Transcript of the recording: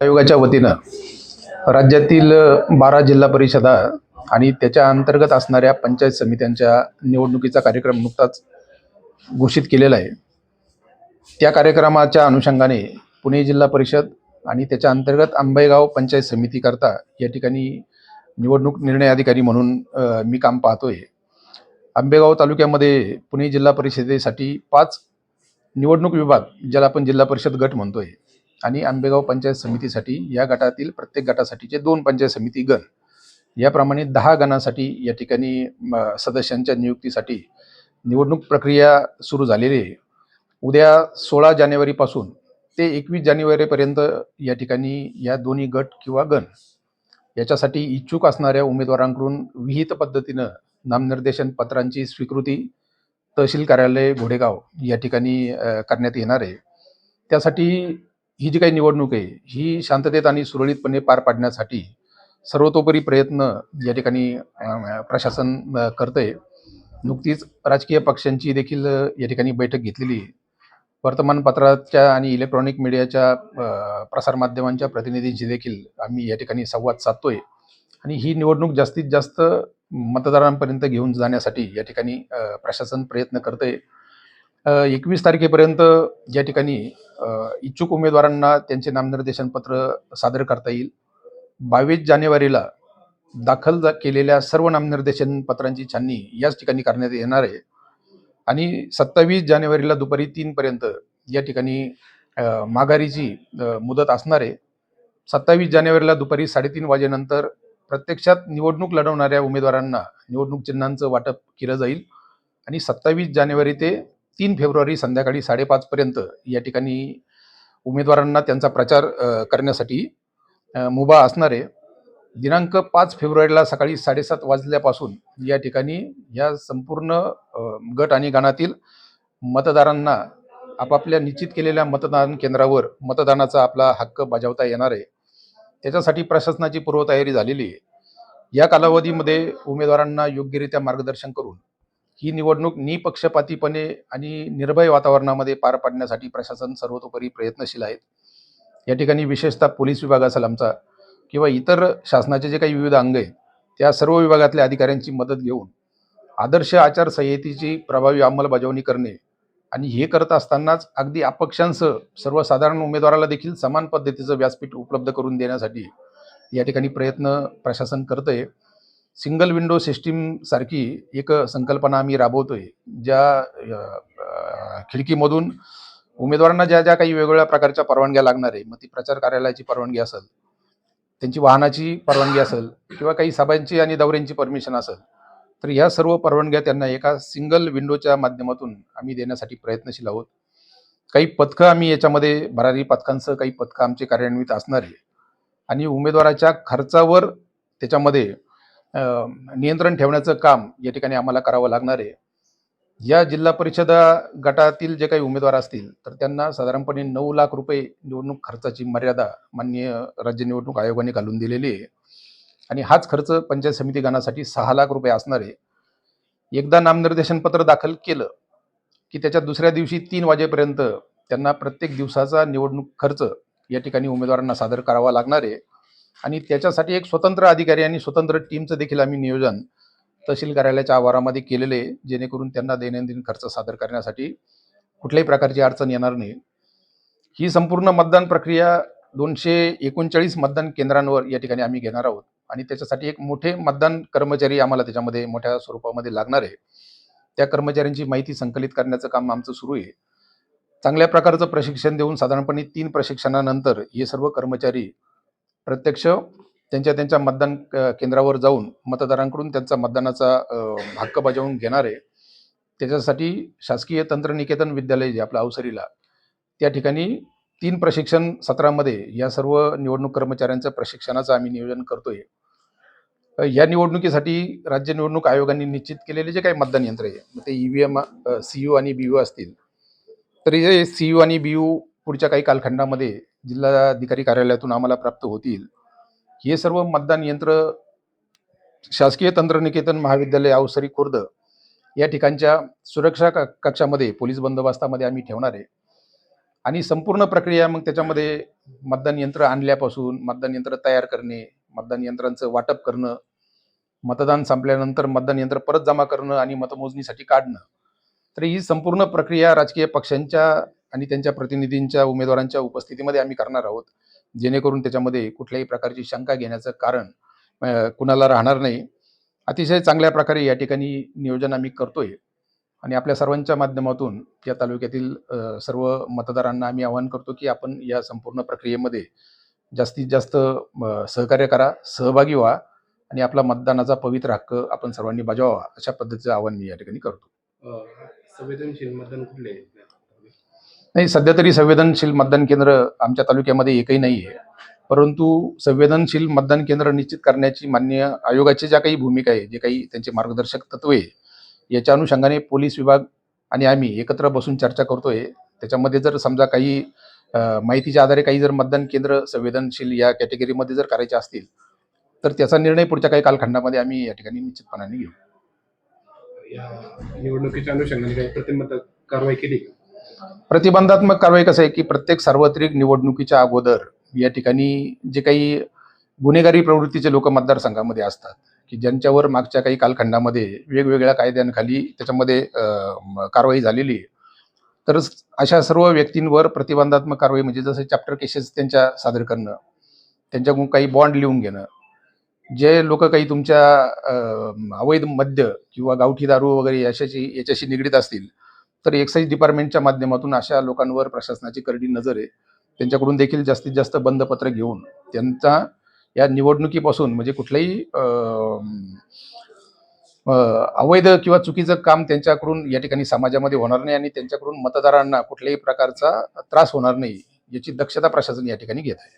आयोगाच्या वतीनं राज्यातील बारा जिल्हा परिषदा आणि त्याच्या अंतर्गत असणाऱ्या पंचायत समित्यांच्या निवडणुकीचा कार्यक्रम नुकताच घोषित केलेला आहे. त्या कार्यक्रमाच्या अनुषंगाने पुणे जिल्हा परिषद आणि त्याच्या अंतर्गत आंबेगाव पंचायत समितीकरता या ठिकाणी निवडणूक निर्णय अधिकारी म्हणून मी काम पाहतोय. आंबेगाव तालुक्यामध्ये पुणे जिल्हा परिषदेसाठी पाच निवडणूक विभाग ज्याला आपण जिल्हा परिषद गट म्हणतोय आणि आंबेगाव पंचायत समितीसाठी या गटातील प्रत्येक गटासाठीचे दोन पंचायत समिती गण. याप्रमाणे दहा गणांसाठी या ठिकाणी म, सदस्यांच्या नियुक्तीसाठी निवडणूक प्रक्रिया सुरू झालेली आहे. उद्या सोळा जानेवारीपासून ते एकवीस जानेवारीपर्यंत या ठिकाणी या दोन्ही गट किंवा गण याच्यासाठी इच्छुक असणाऱ्या उमेदवारांकडून विहित पद्धतीनं नामनिर्देशन पत्रांची स्वीकृती तहसील कार्यालय घोडेगाव या ठिकाणी करण्यात येणार आहे. त्यासाठी ही जी काही निवडणूक आहे ही शांततेत आणि सुरळीतपणे पार पाडण्यासाठी सर्वतोपरी प्रयत्न या ठिकाणी प्रशासन करत करतंय. नुकतीच राजकीय पक्षांची देखील या ठिकाणी बैठक घेतलेली आहे. वर्तमानपत्राच्या आणि इलेक्ट्रॉनिक मीडियाच्या प्रसारमाध्यमांच्या प्रतिनिधींशी देखील आम्ही या ठिकाणी संवाद साधतोय. आणि ही निवडणूक जास्तीत जास्त मतदारांपर्यंत घेऊन जाण्यासाठी या ठिकाणी प्रशासन प्रयत्न करतंय. एकवीस तारखेपर्यंत या ठिकाणी इच्छुक उमेदवारांना त्यांचे नामनिर्देशनपत्र सादर करता येईल. बावीस जानेवारीला दाखल जा- केलेल्या सर्व नामनिर्देशन पत्रांची छाननी याच ठिकाणी करण्यात येणार आहे. आणि सत्तावीस जानेवारीला दुपारी तीनपर्यंत या ठिकाणी माघारीची मुदत असणार आहे. सत्तावीस जानेवारीला दुपारी साडेतीन वाजेनंतर प्रत्यक्षात निवडणूक लढवणाऱ्या उमेदवारांना निवडणूक चिन्हांचं वाटप केलं जाईल. आणि सत्तावीस जानेवारी ते तीन फेब्रुवारी संध्याकाळी साडेपाचपर्यंत या ठिकाणी उमेदवारांना त्यांचा प्रचार करण्यासाठी मुभा असणारे दिनांक पाच फेब्रुवारीला सकाळी साडेसात वाजल्यापासून या ठिकाणी या संपूर्ण गट आणि गणातील मतदारांना आपापल्या निश्चित केलेल्या मतदान केंद्रावर मतदानाचा आपला हक्क बजावता येणार आहे. त्याच्यासाठी प्रशासनाची पूर्वतयारी झालेली आहे. या कालावधीमध्ये उमेदवारांना योग्यरित्या मार्गदर्शन करून ही निवडणूक निपक्षपातीपणे आणि निर्भय वातावरणामध्ये पार पाडण्यासाठी प्रशासन सर्वतोपरी प्रयत्नशील आहेत या ठिकाणी विशेषतः पोलीस विभाग असेल आमचा किंवा इतर शासनाचे जे काही विविध अंग आहे त्या सर्व विभागातल्या अधिकाऱ्यांची मदत घेऊन आदर्श आचारसंहितेची प्रभावी अंमलबजावणी करणे आणि हे करत असतानाच अगदी अपक्षांसह सर्वसाधारण उमेदवाराला देखील समान पद्धतीचं व्यासपीठ उपलब्ध करून देण्यासाठी या ठिकाणी प्रयत्न प्रशासन करतंय. सिंगल विंडो सिस्टीम सारखी एक संकल्पना आम्ही राबवतोय. ज्या खिडकीमधून उमेदवारांना ज्या ज्या काही वेगवेगळ्या प्रकारच्या परवानग्या लागणार आहे मग ती प्रचार कार्यालयाची परवानगी असेल त्यांची वाहनाची परवानगी असेल किंवा काही सभांची आणि दौऱ्यांची परमिशन असेल तर ह्या सर्व परवानग्या त्यांना एका सिंगल विंडोच्या माध्यमातून आम्ही देण्यासाठी प्रयत्नशील आहोत. काही पथकं आम्ही याच्यामध्ये भरारी पथकांसह काही पथकं आमचे कार्यान्वित असणार आहे. आणि उमेदवाराच्या खर्चावर त्याच्यामध्ये नियंत्रण ठेवण्याचं काम या ठिकाणी आम्हाला करावं लागणार आहे. या जिल्हा परिषदा गटातील जे काही उमेदवार असतील तर त्यांना साधारणपणे नऊ लाख रुपये निवडणूक खर्चाची मर्यादा माननीय राज्य निवडणूक आयोगाने घालून दिलेली आहे. आणि हाच खर्च पंचायत समिती गणासाठी सहा लाख रुपये असणार आहे. एकदा नामनिर्देशन पत्र दाखल केलं की त्याच्या दुसऱ्या दिवशी तीन वाजेपर्यंत त्यांना प्रत्येक दिवसाचा निवडणूक खर्च या ठिकाणी उमेदवारांना सादर करावा लागणार आहे. आणि त्याच्यासाठी एक स्वतंत्र अधिकारी आणि स्वतंत्र टीमचं देखील आम्ही नियोजन तहसील कार्यालयाच्या आवारामध्ये केलेले आहे जेणेकरून त्यांना दैनंदिन खर्च सादर करण्यासाठी कुठल्याही प्रकारची अडचण येणार नाही. ही संपूर्ण मतदान प्रक्रिया दोनशे एकोणचाळीस मतदान केंद्रांवर या ठिकाणी आम्ही घेणार आहोत. आणि त्याच्यासाठी एक मोठे मतदान कर्मचारी आम्हाला त्याच्यामध्ये मोठ्या स्वरूपामध्ये लागणार आहे. त्या कर्मचाऱ्यांची माहिती संकलित करण्याचं काम आमचं सुरू आहे. चांगल्या प्रकारचं प्रशिक्षण देऊन साधारणपणे तीन प्रशिक्षणानंतर हे सर्व कर्मचारी प्रत्यक्ष त्यांच्या त्यांच्या मतदान क- केंद्रावर जाऊन मतदारांकडून त्यांचा मतदानाचा हक्क बजावून घेणार आहे त्याच्यासाठी शासकीय तंत्रनिकेतन विद्यालय जे आपलं अवसरीला त्या ठिकाणी तीन प्रशिक्षण सत्रामध्ये या सर्व निवडणूक कर्मचाऱ्यांचं प्रशिक्षणाचं आम्ही नियोजन करतोय. या निवडणुकीसाठी राज्य निवडणूक आयोगाने निश्चित केलेले जे काही मतदान यंत्र आहे मग ते ईव्हीएम सी यू आणि बी यू असतील. तरी हे सी यू आणि बी यू पुढच्या काही कालखंडामध्ये जिल्हाधिकारी कार्यालयातून आम्हाला प्राप्त होतील. हे सर्व मतदान यंत्र शासकीय तंत्रनिकेतन महाविद्यालय अवसरी खुर्द या ठिकाणच्या सुरक्षा कक्षामध्ये पोलीस बंदोबस्तामध्ये आम्ही ठेवणार आहे. आणि संपूर्ण प्रक्रिया मग त्याच्यामध्ये मतदान यंत्र आणल्यापासून मतदान यंत्र तयार करणे मतदान यंत्रांचं वाटप करणं मतदान संपल्यानंतर मतदान यंत्र परत जमा करणं आणि मतमोजणीसाठी काढणं. तर ही संपूर्ण प्रक्रिया राजकीय पक्षांच्या आणि त्यांच्या प्रतिनिधींच्या उमेदवारांच्या उपस्थितीमध्ये आम्ही करणार आहोत. जेणेकरून त्याच्यामध्ये कुठल्याही प्रकारची शंका घेण्याचं कारण कुणाला राहणार नाही. अतिशय चांगल्या प्रकारे या ठिकाणी नियोजन आम्ही करतोय. आणि आपल्या सर्वांच्या माध्यमातून या तालुक्यातील सर्व मतदारांना आम्ही आवाहन करतो की आपण या संपूर्ण प्रक्रियेमध्ये जास्तीत जास्त सहकार्य करा सहभागी व्हा आणि आपला मतदानाचा पवित्र हक्क आपण सर्वांनी बजावावा अशा पद्धतीचं आवाहन मी या ठिकाणी करतो. संवेदनशील मतदान कुठले? नाही सध्या तरी संवेदनशील मतदान केंद्र आमच्या तालुक्यामध्ये एकही नाही आहे. परंतु संवेदनशील मतदान केंद्र निश्चित करण्याची मान्य आयोगाची ज्या काही भूमिका आहे जे काही त्यांचे मार्गदर्शक तत्वे आहे याच्या अनुषंगाने पोलीस विभाग आणि आम्ही एकत्र बसून चर्चा करतोय. त्याच्यामध्ये जर समजा काही माहितीच्या आधारे काही जर मतदान केंद्र संवेदनशील या कॅटेगरीमध्ये जर करायचे असतील तर त्याचा निर्णय पुढच्या काही कालखंडामध्ये आम्ही या ठिकाणी निश्चितपणाने घेऊ. या निवडणुकीच्या अनुषंगाने काही कारवाई केली प्रतिबंधात्मक कारवाई कसं आहे की प्रत्येक सार्वत्रिक निवडणुकीच्या अगोदर या ठिकाणी जे काही गुन्हेगारी प्रवृत्तीचे लोक मतदारसंघामध्ये असतात की ज्यांच्यावर मागच्या काही कालखंडामध्ये वेगवेगळ्या कायद्यांखाली त्याच्यामध्ये कारवाई झालेली आहे. तर अशा सर्व व्यक्तींवर प्रतिबंधात्मक कारवाई म्हणजे जसं चॅप्टर केसेस त्यांच्या सादर करणं त्यांच्याकडून काही बॉन्ड लिहून घेणं जे लोक काही तुमच्या अवैध मद्य किंवा गावठी दारू वगैरे याच्याशी याच्याशी निगडीत असतील तर एक्साईज डिपार्टमेंटच्या माध्यमातून अशा लोकांवर प्रशासनाची करडी नजर आहे. त्यांच्याकडून देखील जास्तीत जास्त बंदपत्र घेऊन त्यांचा या निवडणुकीपासून म्हणजे कुठलंही अवैध किंवा चुकीचं काम त्यांच्याकडून या ठिकाणी समाजामध्ये होणार नाही आणि त्यांच्याकडून मतदारांना कुठल्याही प्रकारचा त्रास होणार नाही याची दक्षता प्रशासन या ठिकाणी घेत आहे.